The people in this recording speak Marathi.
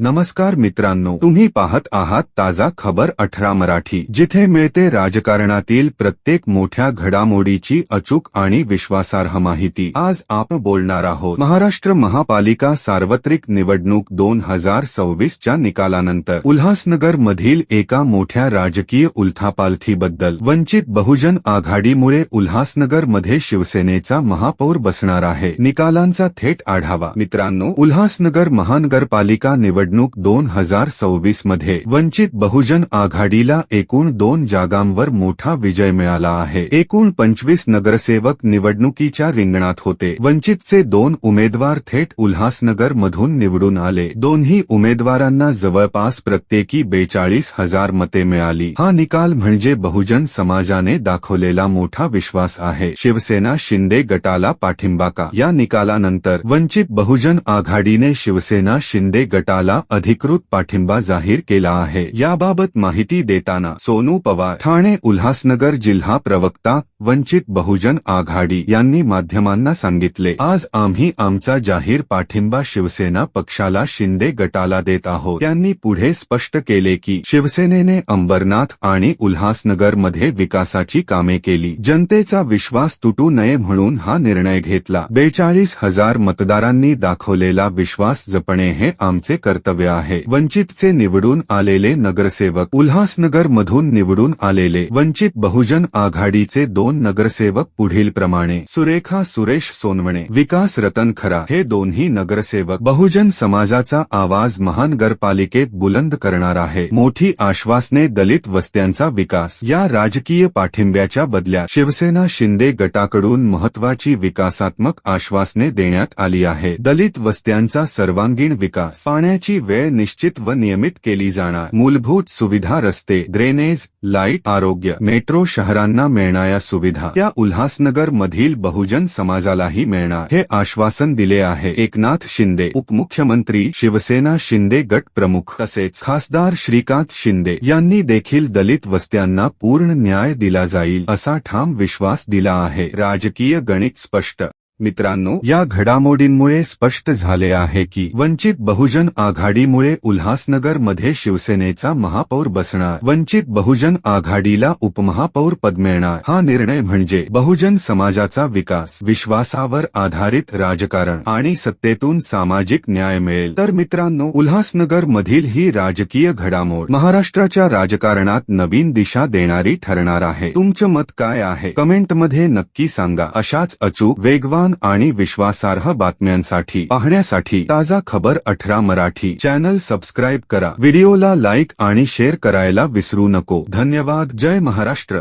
नमस्कार मित्रांनो तुम्ही पाहत आहात ताजा खबर अठरा मराठी जिथे मिळते राजकारणातील प्रत्येक मोठ्या घडामोडीची अचूक आणि विश्वासार्ह माहिती. आज आपण बोलणार आहोत महाराष्ट्र महापालिका सार्वत्रिक निवडणूक दोन हजार सव्वीसच्या निकालानंतर. उल्हासनगर मधील एका मोठ्या राजकीय उलथापालथीबद्दल वंचित बहुजन आघाडीमुळे उल्हासनगरमध्ये शिवसेनेचा महापौर बसणार आहे. निकालांचा थेट आढावा. मित्रांनो उल्हासनगर महानगरपालिका निवडणूक दोन हजार सव्वीसमध्ये वंचित बहुजन आघाडीला एकूण दोन जागांवर मोठा विजय मिळाला आहे. एकूण पंचवीस नगरसेवक निवडणुकीच्या रिंगणात होते. वंचितचे दोन उमेदवार थेट उल्हासनगर मधून निवडून आले. दोन्ही उमेदवारांना जवळपास प्रत्येकी बेचाळीस हजार मते मिळाली. हा निकाल म्हणजे बहुजन समाजाने दाखवलेला मोठा विश्वास आहे. शिवसेना शिंदे गटाला पाठिंबा का? या निकालानंतर वंचित बहुजन आघाडीने शिवसेना शिंदे गटाला अधिकृत पाठिंबा जाहीर केला आहे. याबाबत माहिती देताना सोनू पवार ठाणे उल्हासनगर जिल्हा प्रवक्ता वंचित बहुजन आघाडी यांनी माध्यमांना सांगितले आज आम्ही आमचा जाहीर पाठिंबा शिवसेना पक्षाला शिंदे गटाला देत आहोत. त्यांनी पुढे स्पष्ट केले की शिवसेनेने अंबरनाथ आणि उल्हासनगरमध्ये विकासाची कामे केली. जनतेचा विश्वास तुटू नये म्हणून हा निर्णय घेतला. बेचाळीस हजार मतदारांनी दाखवलेला विश्वास जपणे हे आमचे कर्तव्य आहे. वंचितचे निवडून आलेले नगरसेवक उल्हासनगर मधून निवडून आलेले वंचित बहुजन आघाडीचे दोन नगरसेवक पुढील प्रमाणे. सुरेखा, सुरेश, सोनवणे. विकास, रतन खरा. हे दोन्ही नगरसेवक बहुजन समाजाचा आवाज़ महानगरपालिकेत बुलंद करणार आहे. मोठी आश्वासने दलित वस्त्यांचा विकास. या राजकीय पाठिंब्याच्या बदल्यात शिवसेना शिंदे गटाकडून महत्वाची विकासात्मक आश्वासने देण्यात आली आहे. दलित वस्त्यांचा सर्वांगीण विकास. पाण्याची वेळ निश्चित व नियमित केली जाणार. मूलभूत सुविधा, रस्ते ड्रेनेज लाइट आरोग्य मेट्रो शहरांना मिळणाऱ्या सुविधा. त्या उल्हासनगर मधील बहुजन समाजालाही मिळणार. हे आश्वासन दिले आहे एकनाथ शिंदे उपमुख्यमंत्री शिवसेना शिंदे गट प्रमुख तसेच खासदार श्रीकांत शिंदे. यांनी देखील दलित वस्त्यांना पूर्ण न्याय दिला जाईल असा ठाम विश्वास दिला आहे. राजकीय गणित स्पष्ट मित्रांनो या घडामोडींमुळे स्पष्ट झाले आहे की वंचित बहुजन आघाडीमुळे उल्हासनगरमध्ये शिवसेनेचा महापौर बसणार. वंचित बहुजन आघाडीला उपमहापौर पद मिळणार. हा निर्णय म्हणजे बहुजन समाजाचा विकास विश्वासावर आधारित राजकारण आणि सत्तेतून सामाजिक न्याय मिळेल. तर मित्रांनो उल्हासनगर मधील ही राजकीय घडामोड महाराष्ट्राच्या राजकारणात नवीन दिशा देणारी ठरणार आहे. तुमचं मत काय आहे? कमेंटमध्ये नक्की सांगा. अशाच अचूक वेगवान आणि विश्वासार्ह बातम्यांसाठी पाहण्यासाठी ताज़ा खबर अठरा मराठी. चॅनल सबस्क्राईब करा. व्हिडिओला लाईक आणि शेअर करायला विसरू नको. धन्यवाद. जय महाराष्ट्र.